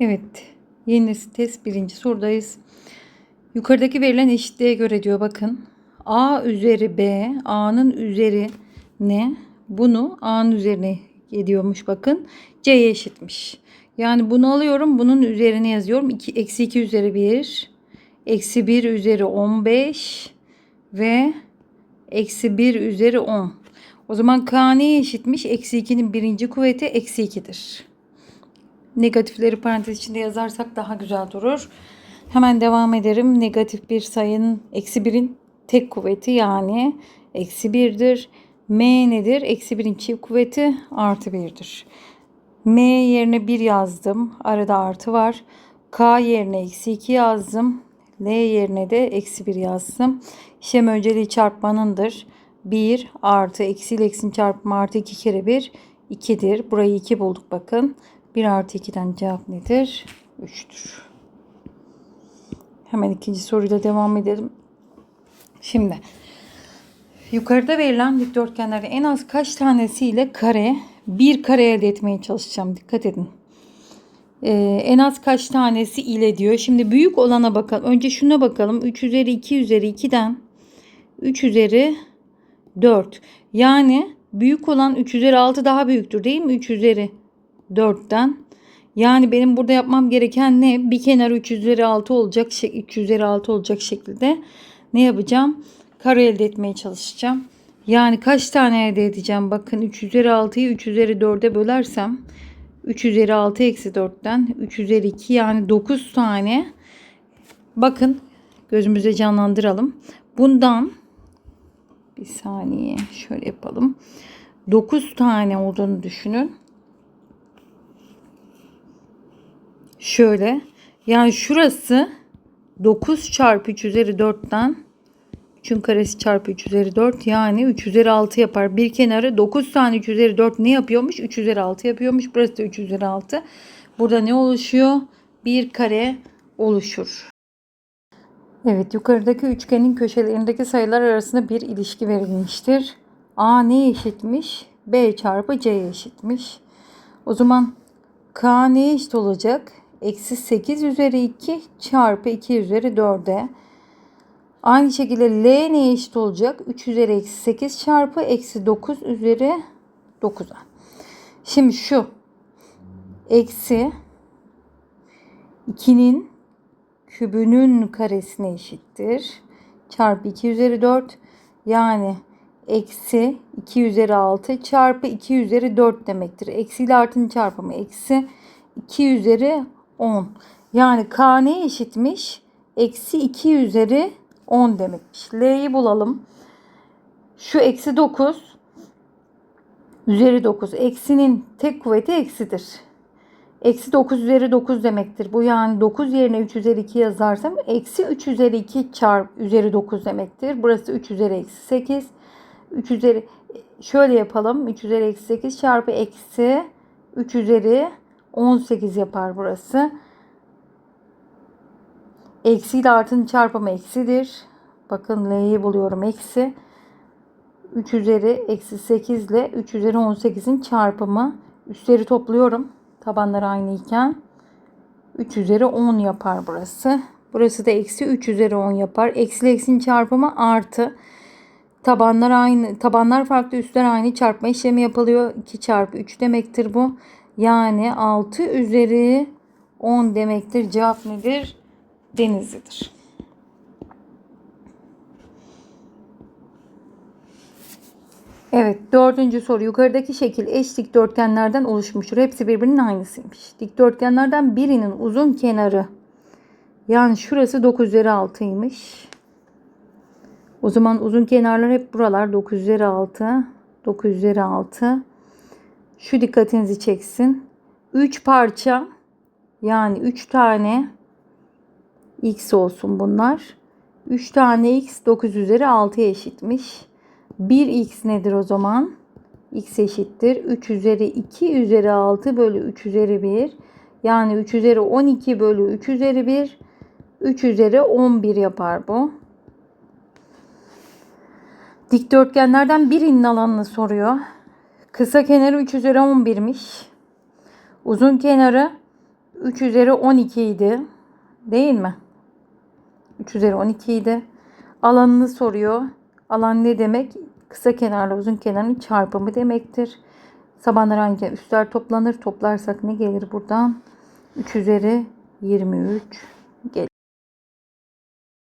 Evet. Yeni nesil test birinci sorudayız. Yukarıdaki verilen eşitliğe göre diyor bakın. A üzeri B, A'nın üzeri ne? Bunu A'nın üzerine ediyormuş bakın. C'ye eşitmiş. Yani bunu alıyorum. Bunun üzerine yazıyorum. 2, eksi 2 üzeri 1. Eksi 1 üzeri 15. Ve eksi 1 üzeri 10. O zaman K neye eşitmiş? Eksi 2'nin birinci kuvveti eksi 2'dir. Negatifleri parantez içinde yazarsak daha güzel durur. Hemen devam ederim. Negatif bir sayının eksi 1'in tek kuvveti yani eksi 1'dir. M nedir? Eksi 1'in çift kuvveti artı 1'dir. M yerine 1 yazdım. Arada artı var. K yerine eksi 2 yazdım. L yerine de eksi 1 yazdım. İşlem önceliği çarpmanındır. 1 artı eksi ile eksinin çarpımı artı 2 kere 1 2'dir. Burayı 2 bulduk bakın. 1 artı 2'den cevap nedir? 3'tür. Hemen ikinci soruyla devam edelim. Şimdi yukarıda verilen dikdörtgenlerde en az kaç tanesiyle kare bir kare elde etmeye çalışacağım. Dikkat edin. Ee, en az kaç tanesi ile diyor. Şimdi büyük olana bakalım. Önce şuna bakalım. 3 üzeri 2 üzeri 2'den 3 üzeri 4. Yani büyük olan 3 üzeri 6 daha büyüktür değil mi? 3 üzeri 4'ten. Yani benim burada yapmam gereken ne? Bir kenar 3 üzeri 6 olacak. 3 üzeri 6 olacak şekilde ne yapacağım? Kare elde etmeye çalışacağım. Yani kaç tane elde edeceğim? Bakın 3 üzeri 6'yı 3 üzeri 4'e bölersem 3 üzeri 6 eksi 4'ten 3 üzeri 2 yani 9 tane. Bakın gözümüze canlandıralım. Bundan bir saniye şöyle yapalım. 9 tane olduğunu düşünün. Şöyle. Yani şurası 9 çarpı 3 üzeri 4'ten 3'ün karesi çarpı 3 üzeri 4 yani 3 üzeri 6 yapar. Bir kenarı 9 tane 3 üzeri 4 ne yapıyormuş? 3 üzeri 6 yapıyormuş. Burası da 3 üzeri 6. Burada ne oluşuyor? Bir kare oluşur. Evet yukarıdaki üçgenin köşelerindeki sayılar arasında bir ilişki verilmiştir. A ne eşitmiş? B çarpı C eşitmiş. O zaman K neye eşit olacak? Eksi 8 üzeri 2 çarpı 2 üzeri 4'e. Aynı şekilde L neye eşit olacak? 3 üzeri eksi 8 çarpı eksi 9 üzeri 9'a. Şimdi şu eksi 2'nin kübünün karesine eşittir. Çarpı 2 üzeri 4 yani eksi 2 üzeri 6 çarpı 2 üzeri 4 demektir. Eksi ile artının çarpımı eksi 2 üzeri 10. Yani k ne eşitmiş? Eksi 2 üzeri 10 demekmiş. L'yi bulalım. Şu eksi 9 üzeri 9. Eksinin tek kuvveti eksidir. Eksi 9 üzeri 9 demektir. Bu yani 9 yerine 3 üzeri 2 yazarsam eksi 3 üzeri 2 çarp üzeri 9 demektir. Burası 3 üzeri eksi 8. 3 üzeri şöyle yapalım. 3 üzeri eksi 8 çarpı eksi 3 üzeri 18 yapar burası. Eksi ile artının çarpımı eksidir. Bakın L'yi buluyorum eksi. 3 üzeri eksi 8 ile 3 üzeri 18'in çarpımı. Üstleri topluyorum. Tabanlar aynı iken. 3 üzeri 10 yapar burası. Burası da eksi 3 üzeri 10 yapar. Eksi ile eksinin çarpımı artı. Tabanlar aynı, tabanlar farklı, üstler aynı çarpma işlemi yapılıyor. 2 çarpı 3 demektir bu. Yani 6 üzeri 10 demektir. Cevap nedir? Denizli'dir. Evet dördüncü soru yukarıdaki şekil eş dikdörtgenlerden oluşmuştur. Hepsi birbirinin aynısıymış. Dikdörtgenlerden birinin uzun kenarı yani şurası 9 üzeri 6'ymış. O zaman uzun kenarlar hep buralar 9 üzeri 6. 9 üzeri 6. Şu dikkatinizi çeksin. 3 parça yani 3 tane x olsun bunlar. 3 tane x 9 üzeri 6'ya eşitmiş. 1x nedir o zaman? x eşittir. 3 üzeri 2 üzeri 6 bölü 3 üzeri 1. Yani 3 üzeri 12 bölü 3 üzeri 1. 3 üzeri 11 yapar bu. Dikdörtgenlerden birinin alanını soruyor. Kısa kenarı 3 üzeri 11'miş. Uzun kenarı 3 üzeri 12 idi. Değil mi? 3 üzeri 12 idi. Alanını soruyor. Alan ne demek? Kısa kenarla uzun kenarın çarpımı demektir. Sabanlar hangi üstler toplanır? Toplarsak ne gelir buradan? 3 üzeri 23 gelir.